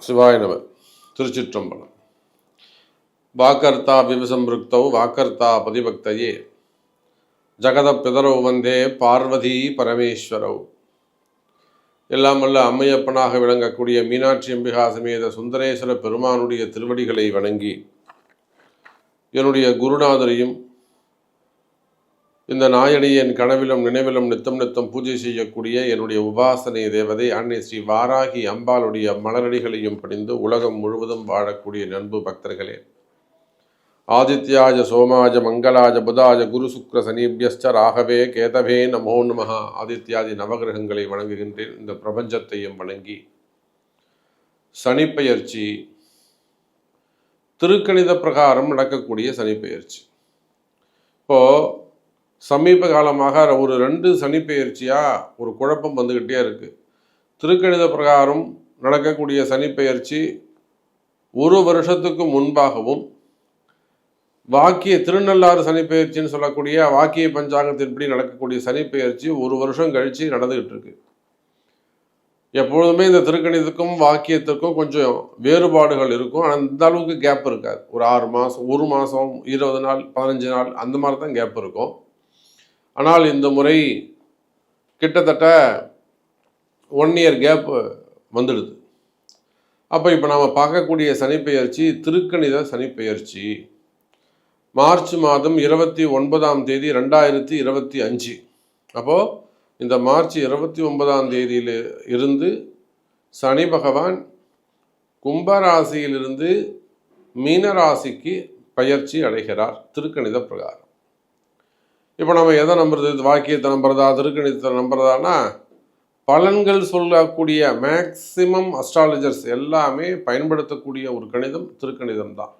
சிவாய நம. திருச்சிற்றம்பலம். வாக்கர்த்தா விவசம்பிருக்தௌ வாக்கர்த்தா பதிபக்தையே. ஜகத பிதரவு வந்தே பார்வதி பரமேஸ்வரவ் எல்லாம் வல்ல அம்மையப்பனாக விளங்கக்கூடிய மீனாட்சி அம்பிகா சமேத சுந்தரேஸ்வர பெருமானுடைய திருவடிகளை வணங்கி என்னுடைய குருநாதரையும் இந்த நாயடியின் கனவிலும் நினைவிலும் நித்தம் நித்தம் பூஜை செய்யக்கூடிய என்னுடைய உபாசனை தேவதை அன்னை ஸ்ரீ வாராகி அம்பாளுடைய மலரடிகளையும் பணிந்து உலகம் முழுவதும் வாழக்கூடிய நண்பு பக்தர்களே. ஆதித்யாஜ சோமாஜ மங்களாஜ புதாஜ குரு சுக்ர சனீபியஸ்ச ராகவே கேதவே நமோ நமஹா. ஆதித்யாதி நவகிரகங்களை வணங்குகின்றேன். இந்த பிரபஞ்சத்தையும் வணங்கி சனிப்பெயர்ச்சி. திருக்கணித பிரகாரம் நடக்கக்கூடிய சனிப்பெயர்ச்சி. இப்போ சமீப காலமாக ஒரு ரெண்டு சனிப்பெயர்ச்சியாக ஒரு குழப்பம் வந்துக்கிட்டே இருக்குது திருக்கணித பிரகாரம் நடக்கக்கூடிய சனிப்பெயர்ச்சி ஒரு வருஷத்துக்கு முன்பாகவும் வாக்கிய திருநள்ளாறு சனிப்பெயர்ச்சின்னு சொல்லக்கூடிய வாக்கிய பஞ்சாங்கத்தின்படி நடக்கக்கூடிய சனிப்பெயர்ச்சி ஒரு வருஷம் கழித்து நடந்துக்கிட்டு இருக்கு. எப்பொழுதுமே இந்த திருக்கணிதத்துக்கும் வாக்கியத்துக்கும் கொஞ்சம் வேறுபாடுகள் இருக்கும். ஆனால் இந்த அளவுக்கு கேப் இருக்காது. ஒரு ஆறு மாதம் ஒரு மாதம் இருபது நாள் பதினஞ்சு நாள் அந்த மாதிரி தான் கேப் இருக்கும். ஆனால் இந்த முறை கிட்டத்தட்ட ஒன் இயர் கேப் வந்துடுது. அப்போ இப்போ நாம் பார்க்கக்கூடிய சனிப்பெயர்ச்சி திருக்கணித சனிப்பெயர்ச்சி மார்ச் மாதம் இருபத்தி ஒன்பதாம் தேதி ரெண்டாயிரத்தி இருபத்தி அஞ்சு. அப்போது இந்த மார்ச் இருபத்தி ஒன்பதாம் தேதியில் இருந்து சனி பகவான் கும்பராசியிலிருந்து மீனராசிக்கு பயிற்சி அடைகிறார் திருக்கணித பிரகாரம். இப்போ நம்ம எதை நம்புறது? இது வாக்கியத்தை நம்புறதா? திருக்கணிதத்தை நம்புறதானா பலன்கள் சொல்லக்கூடிய மேக்சிமம் அஸ்ட்ராலஜர்ஸ் எல்லாமே பயன்படுத்தக்கூடிய ஒரு கணிதம் திருக்கணிதம் தான்.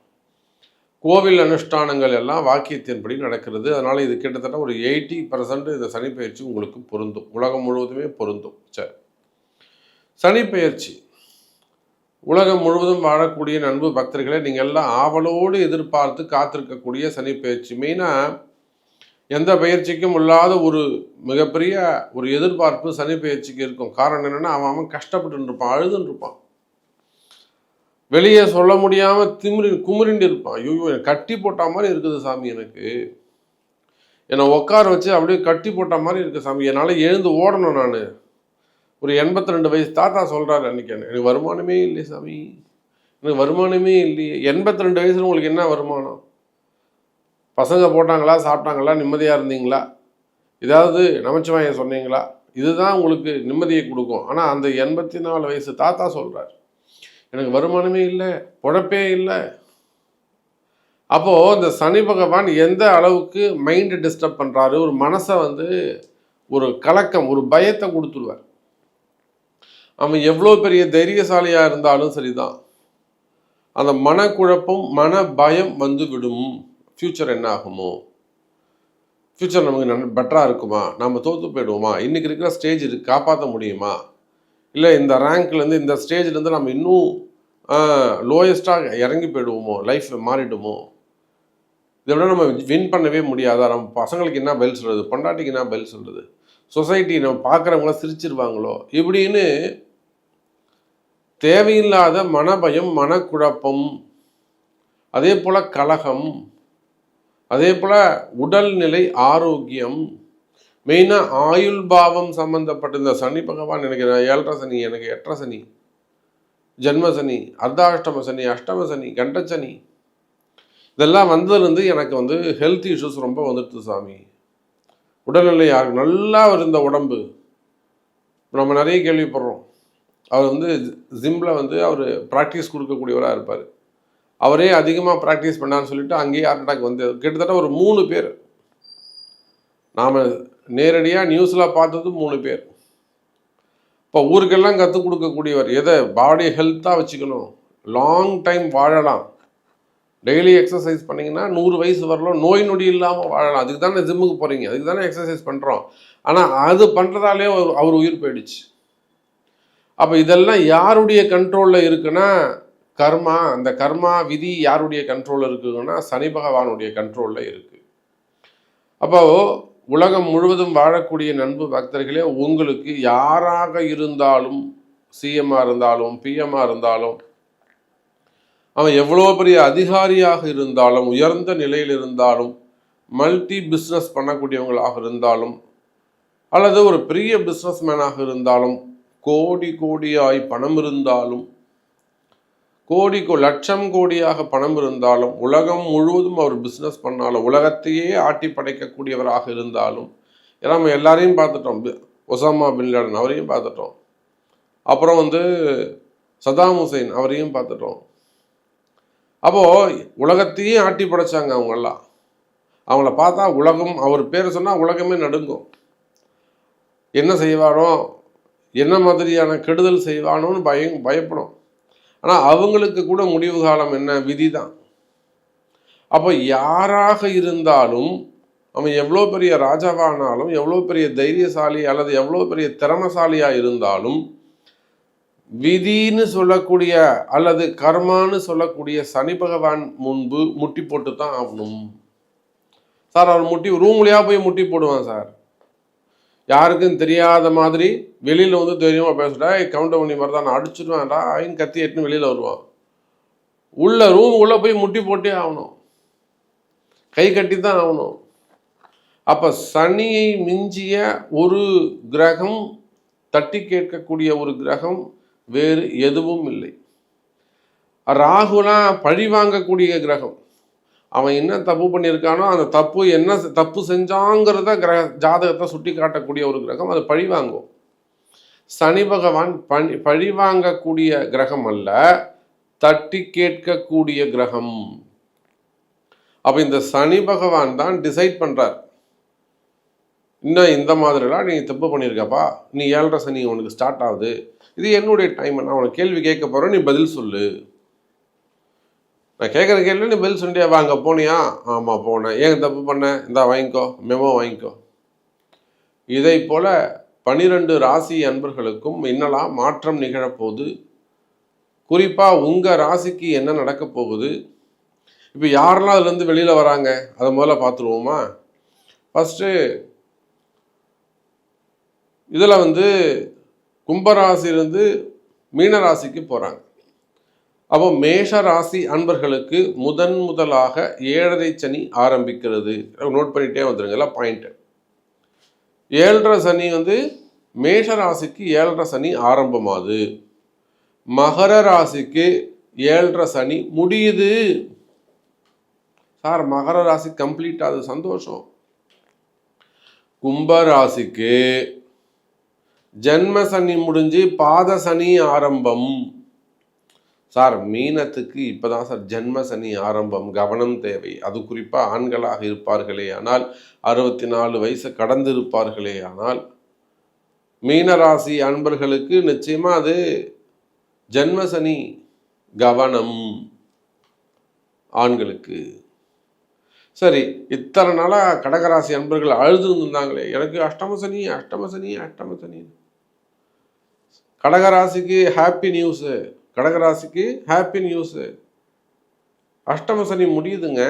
கோவில் அனுஷ்டானங்கள் எல்லாம் வாக்கியத்தின்படி நடக்கிறது. அதனால் இது கிட்டத்தட்ட ஒரு எயிட்டி பர்சன்ட் இந்த சனிப்பெயர்ச்சி உங்களுக்கு பொருந்தும். உலகம் முழுவதுமே பொருந்தும். சரி. சனிப்பெயர்ச்சி. உலகம் முழுவதும் வாழக்கூடிய நண்பு பக்தர்களை நீங்கள் எல்லாம் ஆவலோடு எதிர்பார்த்து காத்திருக்கக்கூடிய சனிப்பெயர்ச்சி. மெயினாக எந்த பயிற்சிக்கும் இல்லாத ஒரு மிகப்பெரிய ஒரு எதிர்பார்ப்பு சனி பயிற்சிக்கு இருக்கும். காரணம் என்னென்னா அவன் அவன் கஷ்டப்பட்டு இருப்பான் அழுதுன்னு இருப்பான் வெளியே சொல்ல முடியாமல் திமிரி குமுறிண்டு இருப்பான் ஐயோ எனக்கு கட்டி போட்ட மாதிரி இருக்குது சாமி எனக்கு. என்னை உட்கார வச்சு அப்படியே கட்டி போட்ட மாதிரி இருக்குது சாமி. என்னால் எழுந்து ஓடணும் நான். ஒரு எண்பத்தி ரெண்டு வயசு தாத்தா சொல்கிறாரு அன்றைக்கி எனக்கு வருமானமே இல்லை சாமி. எனக்கு வருமானமே இல்லையே. எண்பத்தி ரெண்டு வயசுல உங்களுக்கு என்ன வருமானம்? பசங்க போட்டாங்களா சாப்பிட்டாங்களா நிம்மதியாக இருந்தீங்களா? ஏதாவது நமச்சிவாயம் சொன்னீங்களா? இதுதான் உங்களுக்கு நிம்மதியை கொடுக்கும். ஆனால் அந்த எண்பத்தி நாலு வயசு தாத்தா சொல்கிறார் எனக்கு வருமானமே இல்லை பொழப்பே இல்லை. அப்போது இந்த சனி பகவான் எந்த அளவுக்கு மைண்டை டிஸ்டர்ப் பண்ணுறாரு ஒரு மனசை வந்து ஒரு கலக்கம் ஒரு பயத்தை கொடுத்துருவார். அவன் எவ்வளோ பெரிய தைரியசாலியாக இருந்தாலும் சரிதான். அந்த மனக்குழப்பம் மன பயம் வந்து விடும். ஃப்யூச்சர் என்ன ஆகுமோ ஃப்யூச்சர் நமக்கு நல்ல பெட்டராக இருக்குமா? நம்ம தோற்று போயிடுவோமா? இன்றைக்கி இருக்கிற ஸ்டேஜ் இருக்கு காப்பாற்ற முடியுமா? இல்லை இந்த ரேங்க்லேருந்து இந்த ஸ்டேஜ்லேருந்து நம்ம இன்னும் லோயஸ்ட்டாக இறங்கி போயிடுவோமோ? லைஃப் மாறிடுமோ? இதை விட நம்ம வின் பண்ணவே முடியாதா? நம்ம பசங்களுக்கு என்ன பதில் சொல்கிறது பொண்டாட்டிக்கு என்ன பதில் சொல்கிறது சொசைட்டி நம்ம பார்க்குறவங்களாம் சிரிச்சிருவாங்களோ? இப்படின்னு தேவையில்லாத மனபயம் மனக்குழப்பம் அதே போல் கலகம் அதே போல் உடல்நிலை ஆரோக்கியம். மெயினாக ஆயுள் பாவம் சம்மந்தப்பட்ட இந்த சனி பகவான் எனக்கு ஏழரை சனி எனக்கு எட்டரை சனி. ஜென்ம சனி அர்த்தாஷ்டம சனி அஷ்டம சனி கண்டச்சனி இதெல்லாம் வந்ததுலேருந்து எனக்கு வந்து ஹெல்த் இஷ்யூஸ் ரொம்ப வந்துடுது சாமி. உடல்நிலை யாருக்கு நல்லா இருந்த உடம்பு. நம்ம நிறைய கேள்விப்படுறோம். அவர் வந்து ஜிம்மில் வந்து அவர் ப்ராக்டிஸ் கொடுக்கக்கூடியவராக இருப்பார். அவரே அதிகமாக ப்ராக்டிஸ் பண்ணான்னு சொல்லிட்டு அங்கேயே ஹார்ட் அட்டாக் வந்து கிட்டத்தட்ட ஒரு மூணு பேர். நாம் நேரடியாக நியூஸில் பார்த்தது மூணு பேர். இப்போ ஊருக்கெல்லாம் கற்றுக் கொடுக்கக்கூடியவர் எதை? பாடி ஹெல்த்தாக வச்சுக்கணும். லாங் டைம் வாழலாம். டெய்லி எக்ஸசைஸ் பண்ணிங்கன்னா நூறு வயசு வரலாம் நோய் நொடி இல்லாமல் வாழலாம். அதுக்கு தானே ஜிம்முக்கு போகிறீங்க அதுக்கு தானே எக்ஸசைஸ் பண்ணுறோம் ஆனால் அது பண்ணுறதாலே அவர் அவர் உயிர் போயிடுச்சு. அப்போ இதெல்லாம் யாருடைய கண்ட்ரோலில் இருக்குன்னா கர்மா அந்த கர்மா விதி யாருடைய கண்ட்ரோலில் இருக்குதுன்னா சனி பகவானுடைய கண்ட்ரோலில் இருக்குது அப்போ உலகம் முழுவதும் வாழக்கூடிய நண்பு பக்தர்களே உங்களுக்கு யாராக இருந்தாலும் சிஎம்மாக இருந்தாலும் பிஎம்மாக இருந்தாலும் அவன் எவ்வளோ பெரிய அதிகாரியாக இருந்தாலும் உயர்ந்த நிலையில் இருந்தாலும் மல்டி பிஸ்னஸ் பண்ணக்கூடியவங்களாக இருந்தாலும் அல்லது ஒரு பெரிய பிஸ்னஸ்மேனாக இருந்தாலும் கோடி கோடியாய் பணம் இருந்தாலும் கோடி லட்சம் கோடியாக பணம் இருந்தாலும் உலகம் முழுவதும் அவர் பிஸ்னஸ் பண்ணாலும் உலகத்தையே ஆட்டி படைக்கக்கூடியவராக இருந்தாலும் ஏன்னா நம்ம எல்லாரையும் பார்த்துட்டோம். ஒசாமா பின் லேடன் அவரையும் பார்த்துட்டோம். அப்புறம் வந்து சதாம் ஹுசைன் அவரையும் பார்த்துட்டோம். அப்போது உலகத்தையே ஆட்டி படைச்சாங்க அவங்கெல்லாம். அவங்கள பார்த்தா உலகம் அவர் பேரை சொன்னால் உலகமே நடுங்கும். என்ன செய்வானோ என்ன மாதிரியான கெடுதல் செய்வானோன்னு பயம் பயப்படும். ஆனால் அவங்களுக்கு கூட முடிவு காலம் என்ன? விதி தான் அப்போ யாராக இருந்தாலும் அவன் எவ்வளோ பெரிய ராஜாவானாலும் எவ்வளோ பெரிய தைரியசாலி அல்லது எவ்வளோ பெரிய திறமசாலியாக இருந்தாலும் விதின்னு சொல்லக்கூடிய அல்லது கர்மான்னு சொல்லக்கூடிய சனி பகவான் முன்பு முட்டி போட்டு தான் ஆகணும். சார் அவர் முட்டி ரூம்லையாக போய் முட்டி போடுவான் சார்? யாருக்கும் தெரியாத மாதிரி வெளியில் வந்து தெரியுமா பேசிட்டா கவுண்டர் பண்ணி மாதிரி தான் நான் அடிச்சிருவேன்டா ஐன்னு கத்தி எட்டுன்னு வெளியில் வருவான். உள்ள ரூம் உள்ளே போய் முட்டி போட்டே ஆகணும். கை கட்டி தான் ஆகணும். அப்போ சனியை மிஞ்சிய ஒரு கிரகம் தட்டி கேட்கக்கூடிய ஒரு கிரகம் வேறு எதுவும் இல்லை. ராகுனா பழி வாங்கக்கூடிய கிரகம். அவன் என்ன தப்பு பண்ணியிருக்கானோ அந்த தப்பு என்ன செ- தப்பு செஞ்சாங்கிறத கிரக ஜாதகத்தை சுட்டி காட்டக்கூடிய ஒரு கிரகம் அது பழி வாங்கும். சனி பகவான் பணி பழி வாங்கக்கூடிய கிரகம் அல்ல தட்டி கேட்கக்கூடிய கிரகம். அப்போ இந்த சனி பகவான் தான் டிசைட் பண்ணுறார் இன்னும் இந்த மாதிரிலாம் நீ தப்பு பண்ணியிருக்கப்பா நீ ஏழரை சனி உனக்கு ஸ்டார்ட் ஆகுது. இது என்னுடைய டைம் நான் உனக்கு கேள்வி கேட்க போகிறேன் நீ பதில் சொல்லு. நான் கேட்குற கேள்வி நீ பதில் சொல்லியா வாங்க போனியா? ஆமாம் போனேன். ஏன் தப்பு பண்ணேன் இந்தா வாங்கிக்கோ. மெமோ வாங்கிக்கோ. இதை போல பனிரெண்டு ராசி அன்பர்களுக்கும் இன்னலாம் மாற்றம் நிகழப்போகுது. குறிப்பாக உங்கள் ராசிக்கு என்ன நடக்க போகுது? இப்போ யாரெல்லாம் அதுலேருந்து வெளியில் வராங்க? அதை முதல்ல பார்த்துருவோமா? ஃபஸ்ட்டு இதில் வந்து கும்பராசிலேருந்து மீனராசிக்கு போகிறாங்க அப்போ மேஷ ராசி அன்பர்களுக்கு முதன் முதலாக ஏழரை சனி ஆரம்பிக்கிறது. நோட் பண்ணிட்டே வந்துருங்கல்ல பாயிண்ட்டு ஏழரை சனி வந்து மேஷ ராசிக்கு ஏழரை சனி ஆரம்பமாகுது. மகர ராசிக்கு ஏழரை சனி முடியுது. சார் மகர ராசி கம்ப்ளீட் ஆகுது சந்தோஷம். கும்ப ராசிக்கு ஜென்ம சனி முடிஞ்சு பாத சனி ஆரம்பம். சார் மீனத்துக்கு இப்பதான் சார் ஜென்ம சனி ஆரம்பம் கவனம் தேவை. அது குறிப்பாக ஆண்களாக இருப்பார்களே ஆனால் அறுபத்தி நாலு வயசு கடந்து இருப்பார்களே ஆனால் மீனராசி அன்பர்களுக்கு நிச்சயமாக அது ஜென்ம சனி கவனம் ஆண்களுக்கு. சரி இத்தனை நாளாக கடகராசி அன்பர்கள் அழுது இருந்தாங்களே எனக்கு அஷ்டம சனி அஷ்டம சனி அஷ்டம சனி கடகராசிக்கு ஹாப்பி நியூஸு கடகராசிக்கு ஹாப்பி நியூஸு அஷ்டம சனி முடியுதுங்க.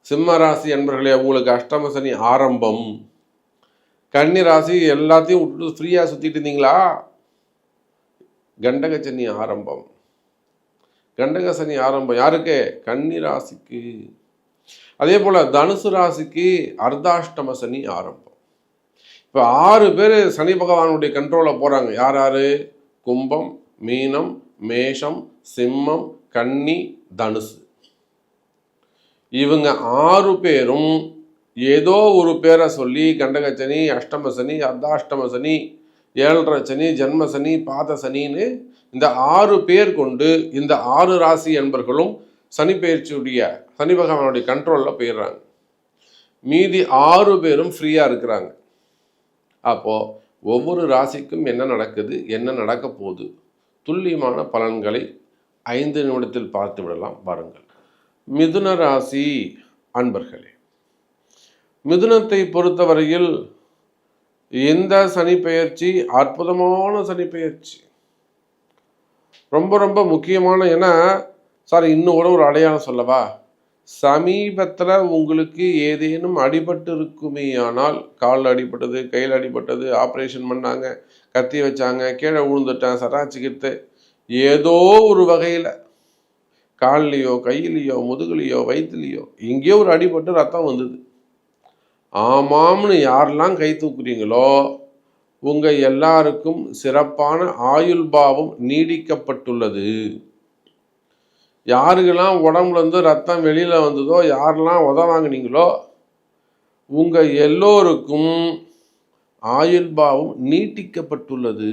சிம்ம ராசி அன்பர்களே உங்களுக்கு அஷ்டம சனி ஆரம்பம். கன்னி ராசி எல்லாத்தையும் விட்டுட்டு ஃப்ரீயாக சுற்றிட்டு இருந்தீங்களா? கண்டக சனி ஆரம்பம். கண்டக சனி ஆரம்பம். யாருக்கு? கன்னி ராசிக்கு. அதே போல் தனுசு ராசிக்கு அர்த்தாஷ்டம சனி ஆரம்பம். இப்போ ஆறு பேர் சனி பகவானுடைய கண்ட்ரோலில் போகிறாங்க யார் யார்? கும்பம் மீனம் மேஷம் சிம்மம் கன்னி தனுசு. இவங்க ஆறு பேரும் ஏதோ ஒரு பேரை சொல்லி கண்டகச்சனி சனி அர்த்தாஷ்டமசனி சனி சனி ஏழரை சனி ஜென்மசனி பாத சனின்னு இந்த ஆறு பேர் கொண்டு இந்த ஆறு ராசி என்பர்களும் சனி பயிற்சியுடைய சனி பகவானுடைய கண்ட்ரோலில் போயிடுறாங்க. மீதி ஆறு பேரும் ஃப்ரீயாக இருக்கிறாங்க. அப்போது ஒவ்வொரு ராசிக்கும் என்ன நடக்குது என்ன நடக்க போகுது? துல்லியமான பலன்களை ஐந்து நிமிடத்தில் பார்த்து விடலாம். வாருங்கள். மிதுன ராசி அன்பர்களே மிதுனத்தை பொறுத்தவரையில் இந்த சனி பெயர்ச்சி அற்புதமான சனி பெயர்ச்சி ரொம்ப ரொம்ப முக்கியமான ஏன்னா சார் இன்னும் கூட ஒரு அடையாளம் சொல்லவா? சமீபத்தில் உங்களுக்கு ஏதேனும் அடிபட்டு இருக்குமேயானால் காலில் அடிபட்டது கையில் அடிபட்டது ஆப்ரேஷன் பண்ணாங்க கத்தி வச்சாங்க கீழே விழுந்துட்டேன் சராச்சிக்கிட்டு. ஏதோ ஒரு வகையில். கால்லையோ கையிலையோ முதுகுலையோ வயிற்றுலையோ எங்கேயோ ஒரு அடிபட்டு ரத்தம் வந்தது. ஆமாம்னு யாரெல்லாம் கை தூக்குறீங்களோ உங்கள் எல்லாருக்கும் சிறப்பான ஆயுள் பாவம் நீடிக்கப்பட்டுள்ளது. யாருக்கெல்லாம் உடம்புலேருந்து ரத்தம் வெளியில் வந்ததோ யாரெல்லாம் உத வாங்குனீங்களோ உங்கள் எல்லோருக்கும் ஆயுள் பாவம் நீட்டிக்கப்பட்டுள்ளது.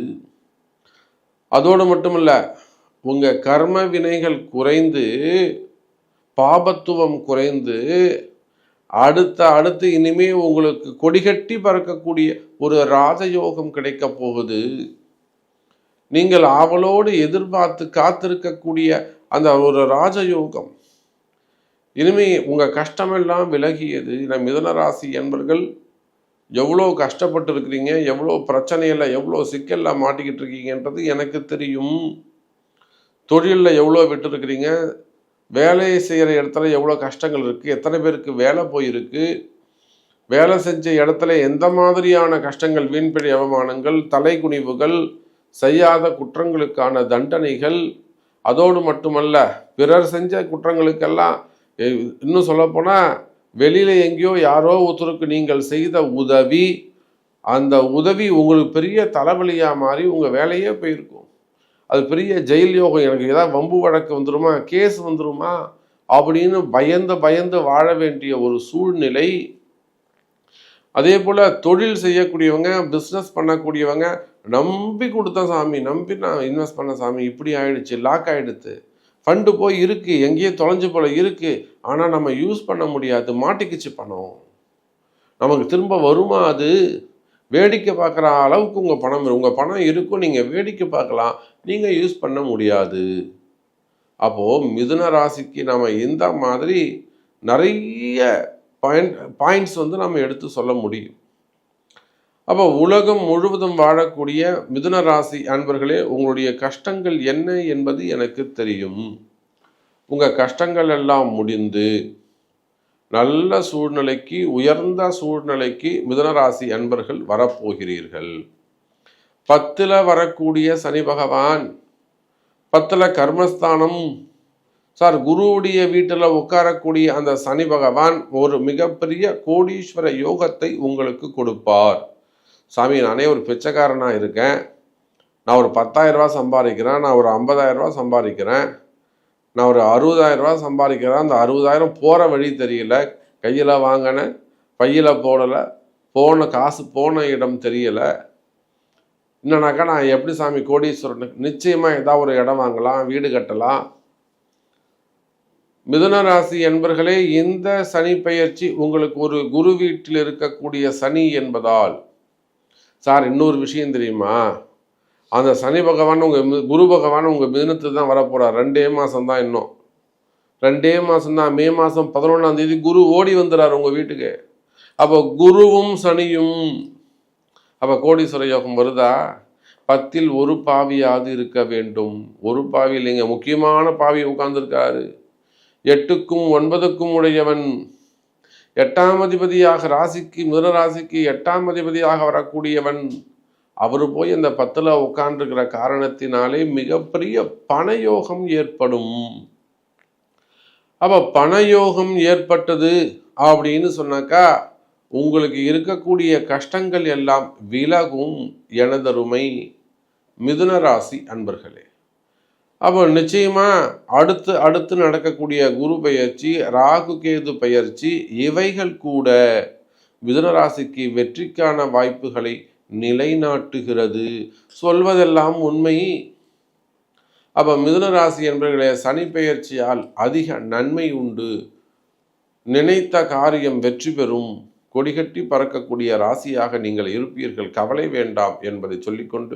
அதோடு மட்டுமல்ல உங்கள் கர்ம வினைகள் குறைந்து பாபத்துவம் குறைந்து அடுத்த அடுத்து இனிமே உங்களுக்கு கொடிகட்டி பறக்கக்கூடிய ஒரு ராஜயோகம் கிடைக்க போகுது. நீங்கள் ஆவலோடு எதிர்பார்த்து காத்திருக்கக்கூடிய அந்த ஒரு ராஜயோகம். இனிமே உங்கள் கஷ்டமெல்லாம் விலகியது. நம் மிதன ராசி என்பர்கள் எவ்வளோ கஷ்டப்பட்டு இருக்கிறீங்க எவ்வளோ பிரச்சனையில் எவ்வளோ சிக்கலில் மாட்டிக்கிட்டு இருக்கீங்கன்றது எனக்கு தெரியும். தொழிலில் எவ்வளோ விட்டுருக்கிறீங்க வேலை செய்கிற இடத்துல எவ்வளோ கஷ்டங்கள் இருக்குது எத்தனை பேருக்கு வேலை போயிருக்கு வேலை செஞ்ச இடத்துல எந்த மாதிரியான கஷ்டங்கள் வீண்பிழை அவமானங்கள் தலைக்குனிவுகள் செய்யாத குற்றங்களுக்கான தண்டனைகள் அதோடு மட்டுமல்ல பிறர் செஞ்ச குற்றங்களுக்கெல்லாம் இன்னும் சொல்லப்போனால் வெளியில் எங்கேயோ யாரோ ஒருத்தருக்கு நீங்கள் செய்த உதவி அந்த உதவி உங்களுக்கு பெரிய தலைவலியாக மாறி உங்கள் வேலையே போயிருக்கும். அது பெரிய ஜெயில் யோகம். எனக்கு ஏதாவது வம்பு வழக்கு வந்துருமா? கேஸ் வந்துருமா? அப்படின்னு பயந்து பயந்து வாழ வேண்டிய ஒரு சூழ்நிலை. அதே போல் தொழில் செய்யக்கூடியவங்க பிஸ்னஸ் பண்ணக்கூடியவங்க நம்பி கொடுத்த சாமி நம்பி நான் இன்வெஸ்ட் பண்ண சாமி இப்படி ஆயிடுச்சு லாக் ஆயிடுத்து. ஃபண்டு போய் இருக்குது எங்கேயோ தொலைஞ்சு போல இருக்குது ஆனால் நம்ம யூஸ் பண்ண முடியாது மாட்டிக்கிச்சு பணம். நமக்கு திரும்ப வருமா அது? வேடிக்கை பார்க்குற அளவுக்கு உங்கள் பணம் உங்கள் பணம் இருக்கும் நீங்கள் வேடிக்கை பார்க்கலாம் நீங்கள் யூஸ் பண்ண முடியாது. அப்போது மிதுன ராசிக்கு நம்ம இந்த மாதிரி நிறைய பாயிண்ட் பாயிண்ட்ஸ் வந்து நம்ம எடுத்து சொல்ல முடியும். அப்போ உலகம் முழுவதும் வாழக்கூடிய மிதுன ராசி அன்பர்களே உங்களுடைய கஷ்டங்கள் என்ன என்பது எனக்கு தெரியும். உங்கள் கஷ்டங்கள் எல்லாம் முடிந்து நல்ல சூழ்நிலைக்கு உயர்ந்த சூழ்நிலைக்கு மிதுனராசி அன்பர்கள் வரப்போகிறீர்கள். பத்தில் வரக்கூடிய சனி பகவான் பத்தில் கர்மஸ்தானம் சார் குருவுடைய வீட்டில் உட்காரக்கூடிய அந்த சனி பகவான் ஒரு மிகப்பெரிய கோடீஸ்வர யோகத்தை உங்களுக்கு கொடுப்பார். சாமி நானே ஒரு பிச்சைக்காரனாக இருக்கேன். நான் ஒரு பத்தாயிரரூபா சம்பாதிக்கிறேன். நான் ஒரு ஐம்பதாயிரரூபா சம்பாதிக்கிறேன். நான் ஒரு அறுபதாயிரரூபா சம்பாதிக்கிறேன். அந்த அறுபதாயிரம் போகிற வழி தெரியல. கையில் வாங்கினேன் பையில் போடலை. போன காசு போன இடம் தெரியலை. என்னன்னாக்கா நான் எப்படி சாமி கோடீஸ்வரன் நிச்சயமாக ஏதாவது ஒரு இடம் வாங்கலாம் வீடு கட்டலாம். மிதுன ராசி என்பர்களே இந்த சனி பெயர்ச்சி உங்களுக்கு ஒரு குரு வீட்டில் இருக்கக்கூடிய சனி என்பதால் சார் இன்னொரு விஷயம் தெரியுமா? அந்த சனி பகவான் உங்கள் குரு பகவான் உங்கள் மிதினத்தில் தான் வரப்போகிறார் ரெண்டே மாதம் தான் இன்னும். ரெண்டே மாதம் தான். மே மாதம் பதினொன்றாம் தேதி குரு ஓடி வந்துடுறார் உங்கள் வீட்டுக்கு. அப்போ குருவும் சனியும் அப்போ கோடீஸ்வர யோகம் வருதா? பத்தில் ஒரு பாவியாவது இருக்க வேண்டும். ஒரு பாவி இல்லைங்க. முக்கியமான பாவி உட்கார்ந்துருக்காரு. எட்டுக்கும் ஒன்பதுக்கும் உடையவன். எட்டாம் அதிபதியாக ராசிக்கு மிதுன ராசிக்கு எட்டாம் அதிபதியாக வரக்கூடியவன் அவர் போய் அந்த பத்தில் உட்கார்ந்துருக்கிற காரணத்தினாலே மிகப்பெரிய பணயோகம் ஏற்படும். அப்போ பணயோகம் ஏற்பட்டது அப்படின்னு சொன்னாக்கா உங்களுக்கு இருக்கக்கூடிய கஷ்டங்கள் எல்லாம் விலகும் எனதருமை மிதுன ராசி அன்பர்களே. அப்போ நிச்சயமா அடுத்து அடுத்து நடக்கக்கூடிய குரு பெயர்ச்சி ராகு கேது பெயர்ச்சி இவைகள் கூட மிதனராசிக்கு வெற்றிக்கான வாய்ப்புகளை நிலைநாட்டுகிறது. சொல்வதெல்லாம் உண்மை. அப்போ மிதுனராசி என்பவர்களே சனி பெயர்ச்சியால் அதிக நன்மை உண்டு. நினைத்த காரியம் வெற்றி பெறும். கொடிகட்டி பறக்கக்கூடிய ராசியாக நீங்கள் இருப்பீர்கள். கவலை வேண்டாம் என்பதை சொல்லிக்கொண்டு